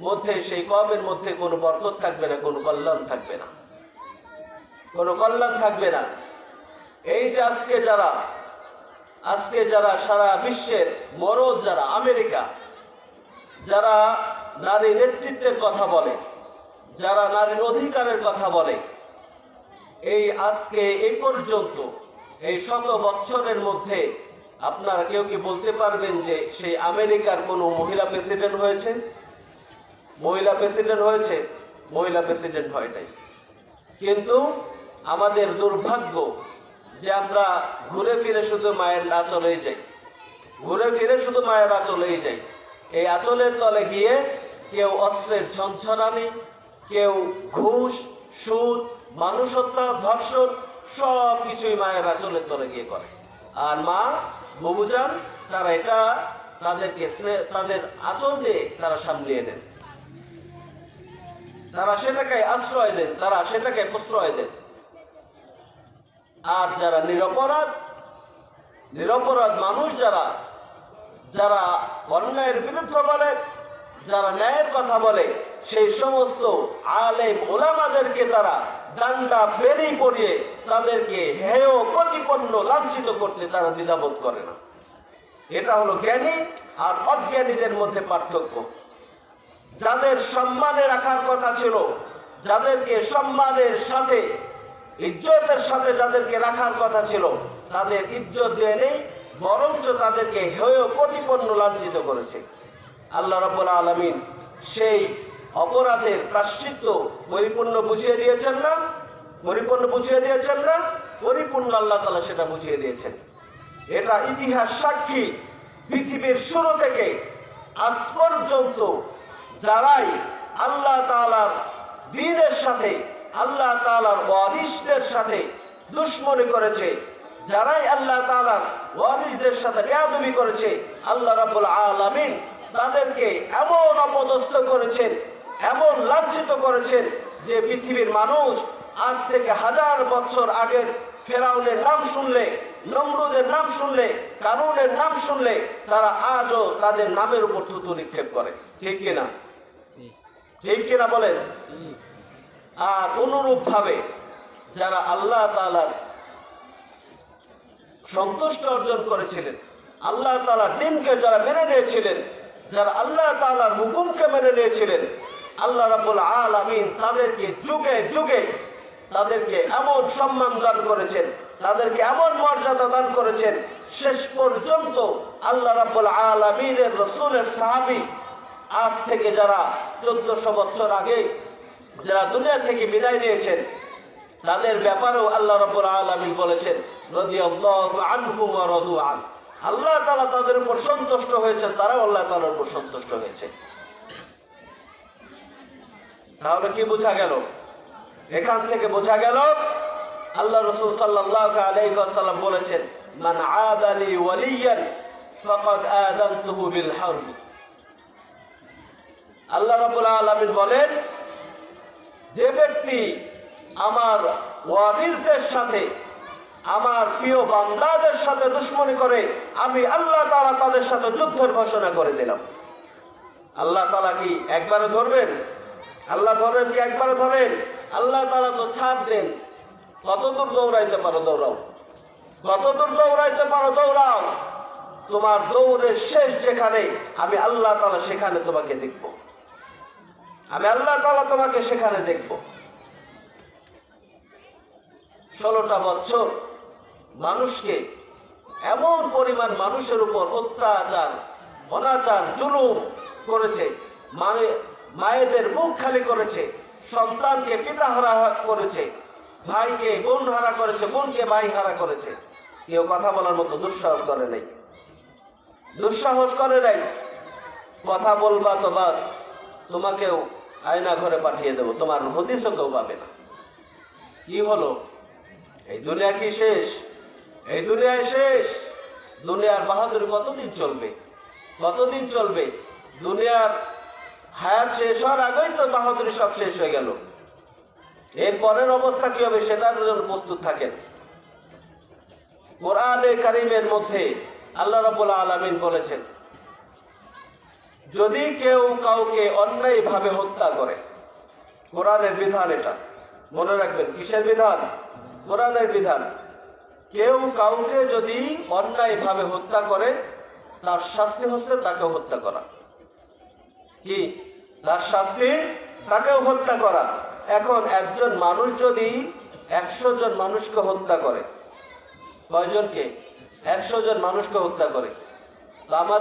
মধ্যে, সেই কমের মধ্যে কোনো বরকত থাকবে না, কোনো কল্যাণ থাকবে না। কোনো কল্যাণ থাকবে না। এই যে আজকে যারা আজকে যারা সারা বিশ্বের মরদ যারা, আমেরিকা, যারা নারী নেতৃত্বের কথা বলে, যারা নারীর অধিকারের কথা বলে, এই আজকে এই পর্যন্ত, এই শত বছরের মধ্যে আপনারা কেউ কি বলতে পারবেন যে সেই আমেরিকার কোনো মহিলা প্রেসিডেন্ট হয়েছে? মহিলা প্রেসিডেন্ট হয়েছে, মহিলা প্রেসিডেন্ট হয় নাই। কিন্তু আমাদের দুর্ভাগ্য যে আমরা ঘুরে ফিরে শুধু মায়ের আঁচলেই যাই। ঘুরে ফিরে শুধু মায়ের আঁচলেই যাই। এই আঁচলের তলে গিয়ে কেউ অস্ত্রের ঝনঝনানি, কেউ ঘুষ, সুদ মানুষ হত্যা ধর্ষণ সব কিছুই মায়ের আঁচলের তলে গিয়ে করে। আর মা ববুজান তারা এটা তাদেরকে তাদের আঁচল দিয়ে তারা সামলিয়ে নেন তারা সেটাকে আশ্রয় দেন তারা সেটাকে প্রশ্রয় দেন আর যারা নিরপরাধ নিরপরাধ মানুষ যারা যারা অন্যায়ের বিরুদ্ধে বলে, যারা ন্যায়ের কথা বলে, সেই সমস্ত আলেম ওলামাদেরকে তারা ডান্ডা বেরি পড়িয়ে তাদেরকে হেয় প্রতিপন্ন লাঞ্ছিত করতে তারা দ্বিধাবোধ করে না। এটা হলো জ্ঞানী আর অজ্ঞানীদের মধ্যে পার্থক্য। যাদের সম্মানে রাখার কথা ছিল, যাদেরকে সম্মানের সাথে, ইজ্জতের সাথে যাদেরকে রাখার কথা ছিল, তাদের ইজ্জত দিয়ে নেই, বরঞ্চ তাদেরকে হেয় প্রতিপন্ন লাঞ্ছিত করেছে। আল্লাহ রাব্বুল আলামিন সেই অপরাধের প্রাশ্চিত্য পরিপূর্ণ বুঝিয়ে দিয়েছেন না? পরিপূর্ণ বুঝিয়ে দিয়েছেন না? পরিপূর্ণ আল্লাহ তালা সেটা বুঝিয়ে দিয়েছেন। এটা ইতিহাস সাক্ষী পৃথিবীর শুরু থেকে আজ পর্যন্ত যারাই আল্লাহ তাআলার দিনের সাথে, আল্লাহ তাআলার ওয়ারিসদের সাথে দুশ্মনী করেছে, যারাই আল্লাহ তাআলার ওয়ারিসদের সাথে বেয়াদবি করেছে, আল্লাহ রাব্বুল আলামিন তাদেরকে এমন অপদস্থ করেছেন, এমন লাঞ্ছিত করেছেন যে পৃথিবীর মানুষ আজ থেকে হাজার বছর আগের ফেরাউনের নাম শুনলে, নমরুদের নাম শুনলে, কারুনের নাম শুনলে তারা আজও তাদের নামের উপর থুতু নিক্ষেপ করে। ঠিক কিনা? ঠিক। কিনা বলেন? আর অনুরূপ ভাবে যারা আল্লাহ তাআলার সন্তুষ্ট অর্জন করেছিলেন, আল্লাহ তাআলার দিনকে যারা মেনে নিয়েছিলেন, যারা আল্লাহ তাআলার হুকুমকে মেনে নিয়েছিলেন, আল্লাহ রাব্বুল আলামিন তাদেরকে যুগে যুগে তাদেরকে এমন সম্মান দান করেছেন, তাদেরকে এমন মর্যাদা দান করেছেন, শেষ পর্যন্ত আল্লাহ রাব্বুল আলামিনের রসুলের সাহাবী আজ থেকে যারা চোদ্দশো বছর আগে যারা দুনিয়া থেকে বিদায় নিয়েছেন, তাদের ব্যাপারেও আল্লাহ রাব্বুল আলামিন বলেছেন আল্লাহ তাআলা তাদের উপর সন্তুষ্ট হয়েছেন, তারাও আল্লাহ তাআলার উপর সন্তুষ্ট হয়েছে। তাহলে কি বোঝা গেল? এখান থেকে বোঝা গেল, আল্লাহ রসুল সাল্লাল্লাহু আলাইহি ওয়াসাল্লাম বলেছেন, মান আদালি ওয়ালিয়ান বিল আল্লাহ রাব্বুল আলামিন বলেন, যে ব্যক্তি আমার ওয়ারিসদের সাথে, আমার প্রিয় বান্দাদের সাথে দুশ্মনী করে, আমি আল্লাহ তাআলা তাদের সাথে যুদ্ধের ঘোষণা করে দিলাম। আল্লাহ তালা কি একবারে ধরবেন? আল্লাহ ধরেন কি একবারে ধরেন? আল্লাহ তালা তো ছাড় দেন। কতদূর দৌড়াইতে পারো দৌড়াও? কতদূর দৌড়াইতে পারো দৌড়াও? তোমার দৌড়ের শেষ যেখানে, আমি আল্লাহ তালা সেখানে তোমাকে দেখব। আমি আল্লাহ তাআলা তোমাকে সেখানে দেখব। ষোলোটা বছর মানুষকে এমন পরিমাণ মানুষের উপর অত্যাচার, অনাচার, জুলুম করেছে মায়ে মায়েদের মুখ খালি করেছে, সন্তানকে পিতা হারা করেছে, ভাইকে বোন হারা করেছে, বোনকে ভাই হারা করেছে। কেউ কথা বলার মতো দুঃসাহস করে নাই। দুঃসাহস করে নাই। কথা বলবা তো বাস, তোমাকেও আয়না ঘরে পাঠিয়ে দেবো। তোমার হদিসও কেউ পাবে না। কি হলো? এই দুনিয়া কি শেষ? এই দুনিয়ায় শেষ? দুনিয়ার বাহাদুরি কতদিন চলবে? কতদিন চলবে? দুনিয়ার হায়াত শেষ হওয়ার আগেই তো বাহাদুরি সব শেষ হয়ে গেল। এর পরের অবস্থা কি হবে সেটার জন্য প্রস্তুত থাকেন। কোরআনে কারিমের মধ্যে আল্লাহ রাব্বুল আলামিন বলেছেন যদি কেউ কাউকে অন্যায়ভাবে হত্যা করে, কোরআনের বিধান এটা। মনে রাখবেন, কিসের বিধান? কোরআনের বিধান। কেউ কাউকে যদি অন্যায়ভাবে হত্যা করে, তার শাস্তি হচ্ছে তাকে হত্যা করা। কি? তার শাস্তি তাকেও হত্যা করা। এখন একজন মানুষ যদি একশো জন মানুষকে হত্যা করে, কয়জনকে? একশো জন মানুষকে হত্যা করে। আমাদের